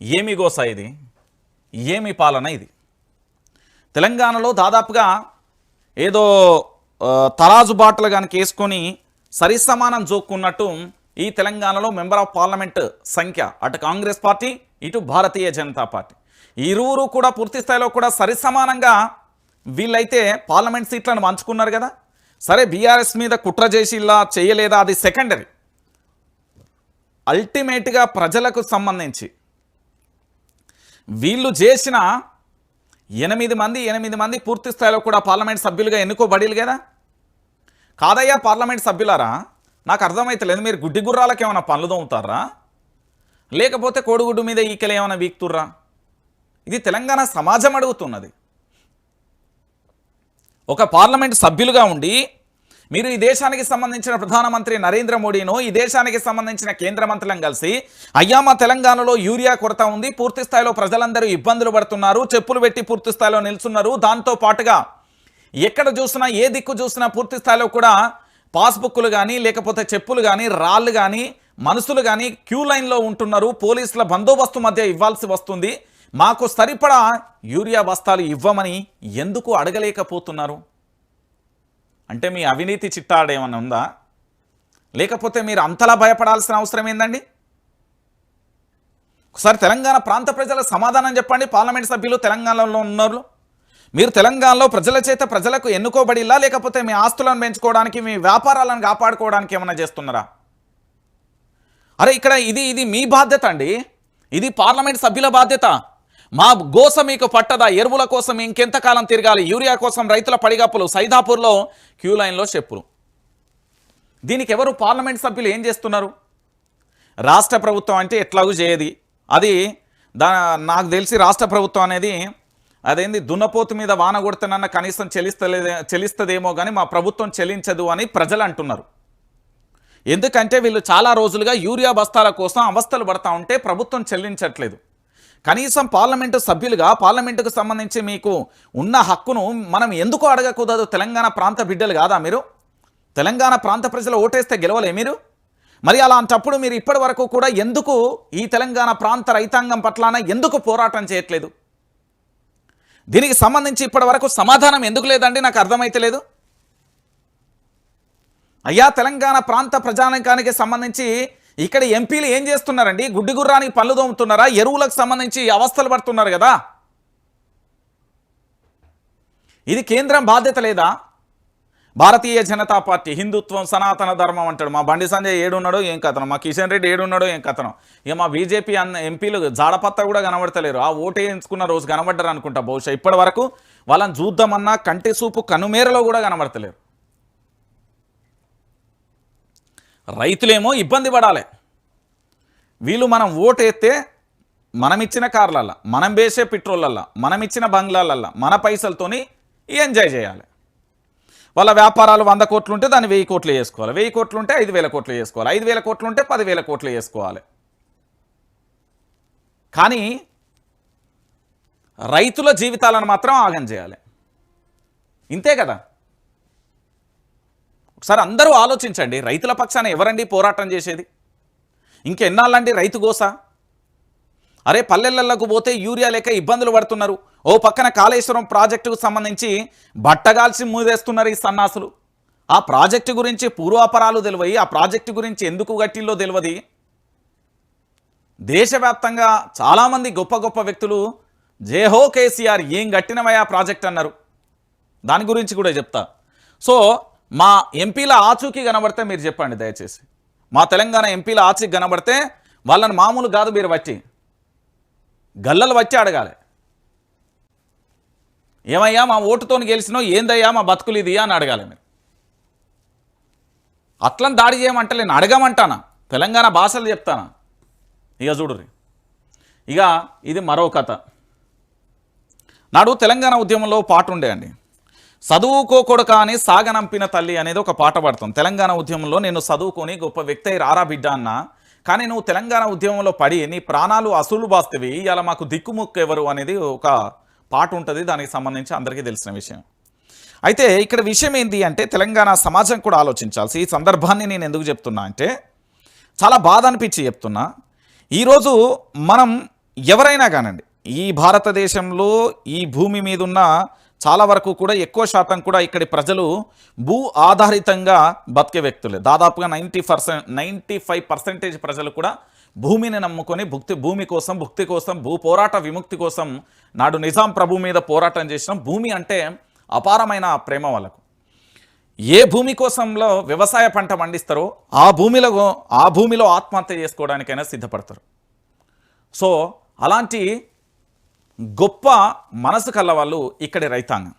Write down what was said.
ఏమి గోస ఇది? ఏమి పాలన ఇది? తెలంగాణలో దాదాపుగా ఏదో తరాజు బాటలు కనుక వేసుకొని సరిసమానం జోక్కున్నట్టు ఈ తెలంగాణలో మెంబర్ ఆఫ్ పార్లమెంట్ సంఖ్య. అటు కాంగ్రెస్ పార్టీ ఇటు భారతీయ జనతా పార్టీ. ఈ ఇరువురు కూడా పూర్తి స్థాయిలో కూడా సరిసమానంగా వీళ్ళైతే పార్లమెంట్ సీట్లను పంచుకున్నారు కదా. సరే బీఆర్ఎస్ మీద కుట్ర చేసి ఇలా చేయలేదా? అది సెకండరీ. అల్టిమేట్గా ప్రజలకు సంబంధించి వీళ్ళు చేసిన ఎనిమిది మంది ఎనిమిది మంది పూర్తి స్థాయిలో కూడా పార్లమెంట్ సభ్యులుగా ఎన్నుకోబడిలు కదా? కాదయ్యా పార్లమెంట్ సభ్యులారా నాకు అర్థమైతలేదు. మీరు గుడ్డి గుర్రాలకు ఏమైనా పనులు దొమ్ముతారా లేకపోతే కోడిగుడ్డు మీద ఈకలు ఏమైనా వీక్తుర్రా? ఇది తెలంగాణ సమాజం అడుగుతున్నది. ఒక పార్లమెంట్ సభ్యులుగా ఉండి మీరు ఈ దేశానికి సంబంధించిన ప్రధానమంత్రి నరేంద్ర మోడీను ఈ దేశానికి సంబంధించిన కేంద్ర మంత్రులను కలిసి అయ్యా మా తెలంగాణలో యూరియా కొరత ఉంది పూర్తి స్థాయిలో ప్రజలందరూ ఇబ్బందులు పడుతున్నారు చెప్పులు పెట్టి పూర్తి స్థాయిలో నిల్చున్నారు. దాంతో పాటుగా ఎక్కడ చూసినా ఏ దిక్కు చూసినా పూర్తి స్థాయిలో కూడా పాస్బుక్లు కానీ లేకపోతే చెప్పులు కానీ రాళ్ళు కానీ మనుషులు కానీ క్యూ లైన్లో ఉంటున్నారు. పోలీసుల బందోబస్తు మధ్య ఇవ్వాల్సి వస్తుంది. మాకు సరిపడా యూరియా బస్తాలు ఇవ్వమని ఎందుకు అడగలేకపోతున్నారు? అంటే మీ అవినీతి చిట్టాడ ఏమన్నా ఉందా? లేకపోతే మీరు అంతలా భయపడాల్సిన అవసరం ఏందండి? ఒకసారి తెలంగాణ ప్రాంత ప్రజల సమాధానం చెప్పండి పార్లమెంట్ సభ్యులు తెలంగాణలో ఉన్నారు మీరు తెలంగాణలో ప్రజల చేత ప్రజలకు ఎన్నుకోబడిలా లేకపోతే మీ ఆస్తులను పెంచుకోవడానికి మీ వ్యాపారాలను కాపాడుకోవడానికి ఏమైనా చేస్తున్నారా? అరే ఇక్కడ ఇది ఇది మీ బాధ్యత అండి. ఇది పార్లమెంట్ సభ్యుల బాధ్యత. మా గోస మీకు పట్టదా? ఎరువుల కోసం ఇంకెంతకాలం తిరగాలి? యూరియా కోసం రైతుల పడిగప్పులు. సైదాపూర్లో క్యూ లైన్లో చెప్పులు. దీనికి ఎవరు పార్లమెంట్ సభ్యులు ఏం చేస్తున్నారు? రాష్ట్ర ప్రభుత్వం అంటే ఎట్లాగూ చేయది. అది దా నాకు తెలిసి రాష్ట్ర ప్రభుత్వం అనేది అదేంది? దున్నపోతు మీద వాన కొడుతున్న కనీసం చెల్లిస్తలేదే చెల్లిస్తుందేమో కానీ మా ప్రభుత్వం చెల్లించదు అని ప్రజలు అంటున్నారు. ఎందుకంటే వీళ్ళు చాలా రోజులుగా యూరియా బస్తాల కోసం అవస్థలు పడతా ఉంటే ప్రభుత్వం చెల్లించట్లేదు. కనీసం పార్లమెంటు సభ్యులుగా పార్లమెంటుకు సంబంధించి మీకు ఉన్న హక్కును మనం ఎందుకు అడగకూడదు? తెలంగాణ ప్రాంత బిడ్డలు కాదా మీరు? తెలంగాణ ప్రాంత ప్రజలు ఓటేస్తే గెలవలే మీరు? మరి అలాంటప్పుడు మీరు ఇప్పటి వరకు కూడా ఎందుకు ఈ తెలంగాణ ప్రాంత రైతాంగం పట్లాన ఎందుకు పోరాటం చేయట్లేదు? దీనికి సంబంధించి ఇప్పటి వరకు సమాధానం ఎందుకు లేదండి? నాకు అర్థమైతే లేదు. అయ్యా తెలంగాణ ప్రాంత ప్రజానికానికి సంబంధించి ఇక్కడ ఎంపీలు ఏం చేస్తున్నారండి? గుడ్డి గుర్రానికి పళ్ళు దోముతున్నారా ఎరువులకు సంబంధించి అవస్థలు పడుతున్నారు కదా? ఇది కేంద్రం బాధ్యత లేదా? భారతీయ జనతా పార్టీ హిందుత్వం సనాతన ధర్మం అంటాడు. మా బండి సంజయ్ ఏడున్నాడో ఏం కథనం? మా కిషన్ రెడ్డి ఏడున్నాడో ఏం కథనం? ఇక మా బీజేపీ అన్న ఎంపీలు జాడపత్త కూడా కనబడతలేరు. ఆ ఓటు వేయించుకున్న రోజు కనబడ్డారు అనుకుంటా బహుశా. ఇప్పటి వరకు వాళ్ళని చూద్దామన్నా కంటి చూపు కనుమేరలో కూడా కనబడతలేరు. రైతులేమో ఇబ్బంది పడాలి. వీళ్ళు మనం ఓటు వేస్తే మనం ఇచ్చిన కార్లల్లో మనం వేసే పెట్రోళ్ళల్లో మనం ఇచ్చిన బంగ్లాలల్లో మన పైసలతోని ఎంజాయ్ చేయాలి. వాళ్ళ వ్యాపారాలు వంద కోట్లు ఉంటే దాన్ని వెయ్యి కోట్లు చేసుకోవాలి వెయ్యి కోట్లు ఉంటే ఐదు వేల కోట్లు చేసుకోవాలి ఐదు వేల కోట్లు ఉంటే పదివేల కోట్లు చేసుకోవాలి కానీ రైతుల జీవితాలను మాత్రం ఆగం చేయాలి. ఇంతే కదా? ఒకసారి అందరూ ఆలోచించండి. రైతుల పక్షాన ఎవరండి పోరాటం చేసేది? ఇంకెన్నాళ్ళండి రైతు గోస? అరే పల్లెలకు పోతే యూరియా లేక ఇబ్బందులు పడుతున్నారు. ఓ పక్కన కాళేశ్వరం ప్రాజెక్టుకు సంబంధించి బట్టగాల్చి మూదేస్తున్నారు ఈ సన్నాసులు. ఆ ప్రాజెక్టు గురించి పూర్వాపరాలు తెలివయి ఆ ప్రాజెక్టు గురించి ఎందుకు గట్టిల్లో తెలియదు దేశవ్యాప్తంగా చాలామంది గొప్ప గొప్ప వ్యక్తులు జేహో కేసీఆర్ ఏం గట్టినవయ్యా ప్రాజెక్ట్ అన్నారు. దాని గురించి కూడా చెప్తా. సో మా ఎంపీల ఆచూకీ కనబడితే మీరు చెప్పండి దయచేసి. మా తెలంగాణ ఎంపీల ఆచూకీ కనబడితే వాళ్ళని మామూలు కాదు మీరు వచ్చి గల్లలు వచ్చి అడగాలి. ఏమయ్యా మా ఓటుతోని గెలిచినో ఏందయ్యా మా బతుకులు ఇది అని అడగాలి మీరు. అట్లని దాడి చేయమంటలేను అడగమంటానా? తెలంగాణ భాషలు చెప్తానా? ఇక చూడుర్రి. ఇక ఇది మరో కథ. నాడు తెలంగాణ ఉద్యమంలో పాటు ఉండే అండి. చదువుకోకొడక అని సాగనంపిన తల్లి అనేది ఒక పాట పడతాం తెలంగాణ ఉద్యమంలో నేను చదువుకొని గొప్ప వ్యక్తి అయి రారా బిడ్డ అన్న. కానీ నువ్వు తెలంగాణ ఉద్యమంలో పడి నీ ప్రాణాలు అసూలు బాస్తవి ఇలా మాకు దిక్కుముక్కు ఎవరు అనేది ఒక పాట ఉంటుంది. దానికి సంబంధించి అందరికీ తెలిసిన విషయం. అయితే ఇక్కడ విషయం ఏంటి అంటే తెలంగాణ సమాజం కూడా ఆలోచించాల్సి ఈ సందర్భాన్ని నేను ఎందుకు చెప్తున్నా అంటే చాలా బాధ అనిపించి చెప్తున్నా. ఈరోజు మనం ఎవరైనా కానండి ఈ భారతదేశంలో ఈ భూమి మీద ఉన్న చాలా వరకు కూడా ఎక్కువ శాతం కూడా ఇక్కడి ప్రజలు భూ ఆధారితంగా బతికే వ్యక్తులే. దాదాపుగా ninety percent ninety five percentage ప్రజలు కూడా భూమిని నమ్ముకొని భుక్తి భూమి కోసం భుక్తి కోసం భూ పోరాట విముక్తి కోసం నాడు నిజాం ప్రభు మీద పోరాటం చేసిన భూమి అంటే అపారమైన ప్రేమ వాళ్ళకు. ఏ భూమి కోసంలో వ్యవసాయ పంట పండిస్తారో ఆ భూమిలో ఆ భూమిలో ఆత్మహత్య చేసుకోవడానికైనా సిద్ధపడతారు. సో అలాంటి గొప్ప మనసు కల వాళ్ళు ఇక్కడి రైతాంగం.